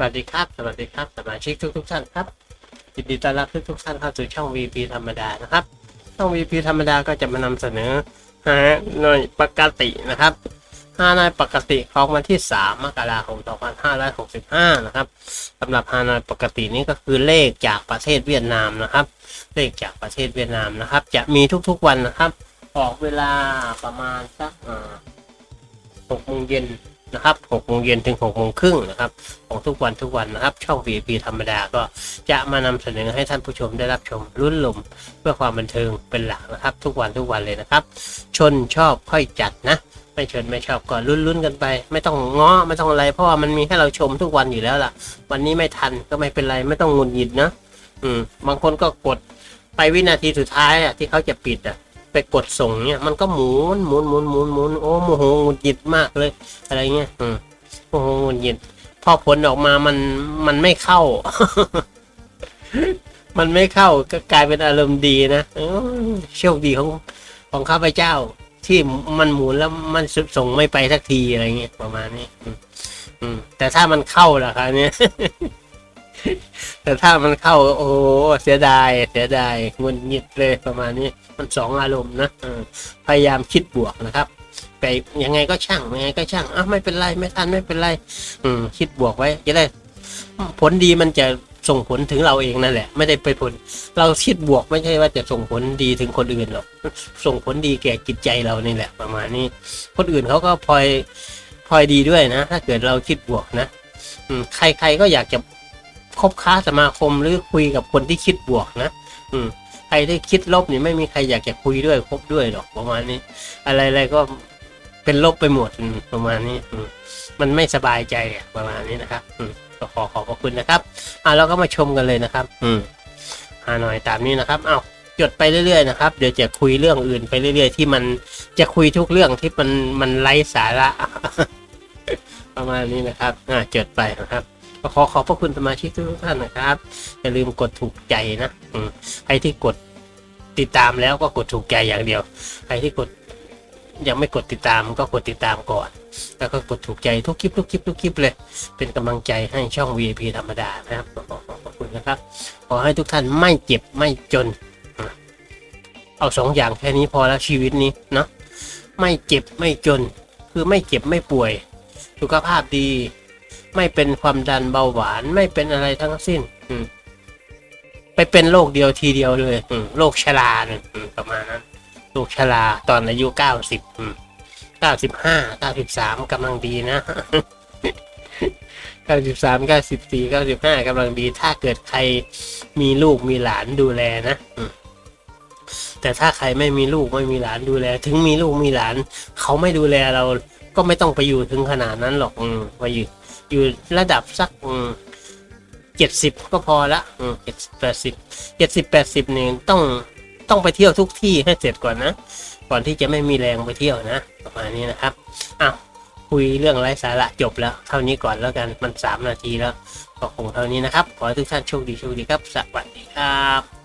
วัสดีครับ สวัสดีครับสมาชิกทุกทุกๆท่านครับยินดีต้อนรับทุกทุกๆท่านเข้าสู่ช่อง VP ธรรมดานะครับ ช่อง VP ธรรมดาก็จะมานำเสนอฮะหน่วยปกตินะครับห้าน่วยปกติของวันที่ 3 มกราคม 2565 นะครับสำหรับฮานอยปกตินี้ก็คือเลขจากประเทศเวียดนามนะครับ เลขจากประเทศเวียดนามนะครับ จะมีทุกๆวันนะครับ ออกเวลาประมาณสักหกโมงเย็น นะครับหกโมงเย็นถึงหกโมงครึ่งนะครับของทุกวันทุกวันนะครับ ช่อง VIP ธรรมดาก็จะมานำเสนอให้ท่านผู้ชมได้รับชมรุ่นลมเพื่อความบันเทิงเป็นหลักนะครับ ทุกวันทุกวันเลยนะครับ ชนชอบค่อยจัดนะไม่ชนไม่ชอบก็ลุ้นๆกันไป ไม่ต้องง้อไม่ต้องอะไร เพราะว่ามันมีให้เราชมทุกวันอยู่แล้วล่ะ วันนี้ไม่ทันก็ไม่เป็นไรไม่ต้องงุนหงิดนะ อืมบางคนก็กดไปวินาทีสุดท้ายอะที่เขาจะปิดอะ ไปกดส่งเนี่ยมันก็หมุนหมุนหมุนหมุนหมุนโอ้โมโหหงุดหงิดมากเลยอะไรเงี้ยอืมโมโหหงุดหงิดพอผลออกมามันมันไม่เข้า มันไม่เข้าก็กลายเป็นอารมณ์ดีนะโชคดีของของข้าพเจ้า ที่มันหมุนแล้วมันส่งไม่ไปสักทีอะไรเงี้ยประมาณนี้ อืมแต่ถ้ามันเข้าล่ะครับเนี่ย แต่ถ้ามันเข้าโอ้เสียดายเสียดายงุนงิดเลยประมาณนี้ มันสองอารมณ์นะอพยายามคิดบวกนะครับไปยังไงก็ช่างยังไงก็ช่างอะไม่เป็นไรไม่ทันไม่เป็นไร อืม คิดบวกไว้จะได้ ผลดีมันจะส่งผลถึงเราเองนั่นแหละ ไม่ได้ไปผล เราคิดบวกไม่ใช่ว่าจะส่งผลดีถึงคนอื่นหรอกส่งผลดีแก่จิตใจเรานี่แหละ ประมาณนี้ คนอื่นเขาก็พลอยพลอยดีด้วยนะ ถ้าเกิดเราคิดบวกนะ อืม ใครๆก็อยากจะ คบค้าสมาคมหรือคุยกับคนที่คิดบวกนะ อืมใครที่คิดลบนี่ไม่มีใครอยากจะคุยด้วยคบด้วยหรอกประมาณนี้ อะไรๆก็เป็นลบไปหมดประมาณนี้อืมมันไม่สบายใจอะประมาณนี้นะครับอืมก็ขอขอบพระคุณนะครับอ่าเราก็มาชมกันเลยนะครับ อืมหาหน่อยตามนี้นะครับเอาจดไปเรื่อยๆนะครับ เดี๋ยวจะคุยเรื่องอื่นไปเรื่อย ๆ ที่มันจะคุยทุกเรื่องที่มันมันไร้สาระ ประมาณนี้นะครับอ่าจดไปนะครับ ก็ขอขอบพระคุณสมาชิกทุกท่านนะครับ อย่าลืมกดถูกใจนะอืมใครที่กดติดตามแล้วก็กดถูกใจอย่างเดียว ใครที่กดยังไม่กดติดตามก็กดติดตามก่อน แล้วก็กดถูกใจทุกคลิปทุกคลิปทุกคลิปเลย เป็นกำลังใจให้ช่อง VIP ธรรมดานะครับขอขอขอบคุณนะครับ ขอให้ทุกท่านไม่เจ็บไม่จน เอาสองอย่างแค่นี้พอแล้วชีวิตนี้เนาะไม่เจ็บไม่จน คือไม่เจ็บไม่ป่วย สุขภาพดี ไม่เป็นความดันเบาหวานไม่เป็นอะไรทั้งสิ้น อืไปเป็นโรคเดียวทีเดียวเลยโรคชราเนี่ยประมาณนั้นโรคชราตอนอายุเก้าสิบเก้าสิบห้าเก้าสิบสามกำลังดีนะเก้าสิบสามเก้าสิบสี่เก้าสิบห้ากำลังดี ถ้าเกิดใครมีลูกมีหลานดูแลนะ แต่ถ้าใครไม่มีลูกไม่มีหลานดูแล ถึงมีลูกมีหลาน เขาไม่ดูแลเราก็ไม่ต้องไปอยู่ถึงขนาดนั้นหรอกอืมไปอยู่อยู่ระดับสักเจ็ดสิบก็พอละอืมเจ็ดแปดสิบเจ็ดสิบแปดสิบเนี่ยต้องต้องไปเที่ยวทุกที่ให้เสร็จก่อนนะก่อนที่จะไม่มีแรงไปเที่ยวนะประมาณนี้นะครับอ้าวคุยเรื่องไร้สาระจบแล้ว เท่านี้ก่อนแล้วกันมันสามนาทีแล้วก็คงเท่านี้นะครับ ขอให้ทุกท่านโชคดีโชคดีครับ สวัสดีครับ